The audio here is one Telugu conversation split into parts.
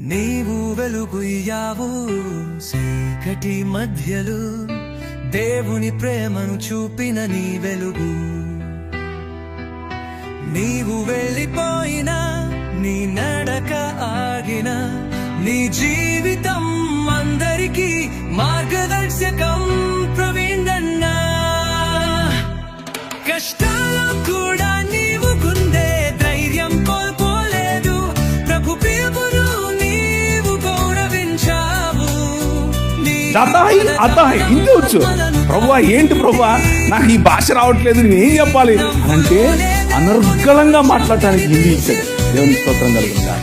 నీవు వెలుగుయ్యావు చీకటి మధ్యలు దేవుని ప్రేమను చూపిన నీ వెలుగు. నీవు వెళ్ళిపోయినా నీ నడక ఆగిన నీ జీవితం అందరికీ మార్గదర్శకం నీ అతాయి. అతాయి హిందీ ప్రభా ఏంటి ప్రభా నాకు ఈ భాష రావట్లేదు నేను ఏం చెప్పాలి? అంటే అనర్గళంగా మాట్లాడటానికి హిందీ ఇచ్చాడు. దేవుని స్తోత్రం కలుగుతా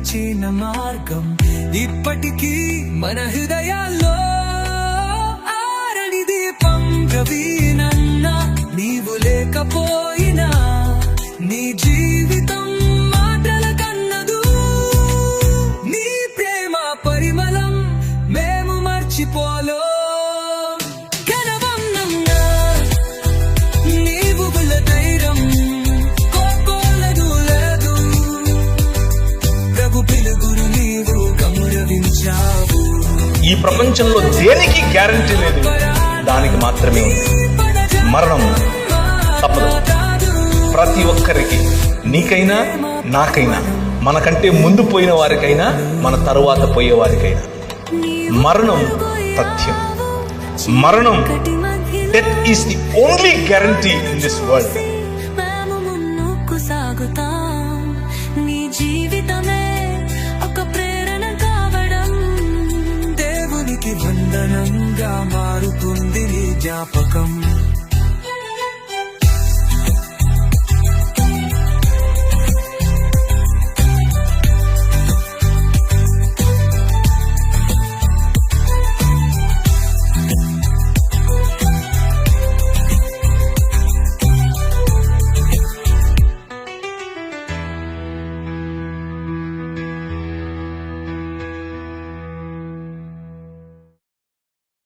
నడిచిన మార్గం ఇప్పటికీ మన హృదయాల్లో ఆరడి దీపం ప్రవీణన్న నీవు లేకపోయినా నీ జీవితం మాటల కన్నదు. నీ ప్రేమ పరిమళం మేము మర్చిపోలో. నీవు గౌరవించావు ఈ ప్రపంచంలో దేనికి గ్యారంటీ లేదు? దానికి మాత్రమే ఉంది. మరణం తప్పదు. ప్రతి ఒక్కరికి నీకైనా నాకైనా మనకంటే ముందు పోయిన వారికైనా మన తరువాత పోయే వారికైనా. మరణం తథ్యం. మరణం death is the only guarantee in this world నీ జీవితమే దేవునికి మారుతుంది జ్ఞాపకం.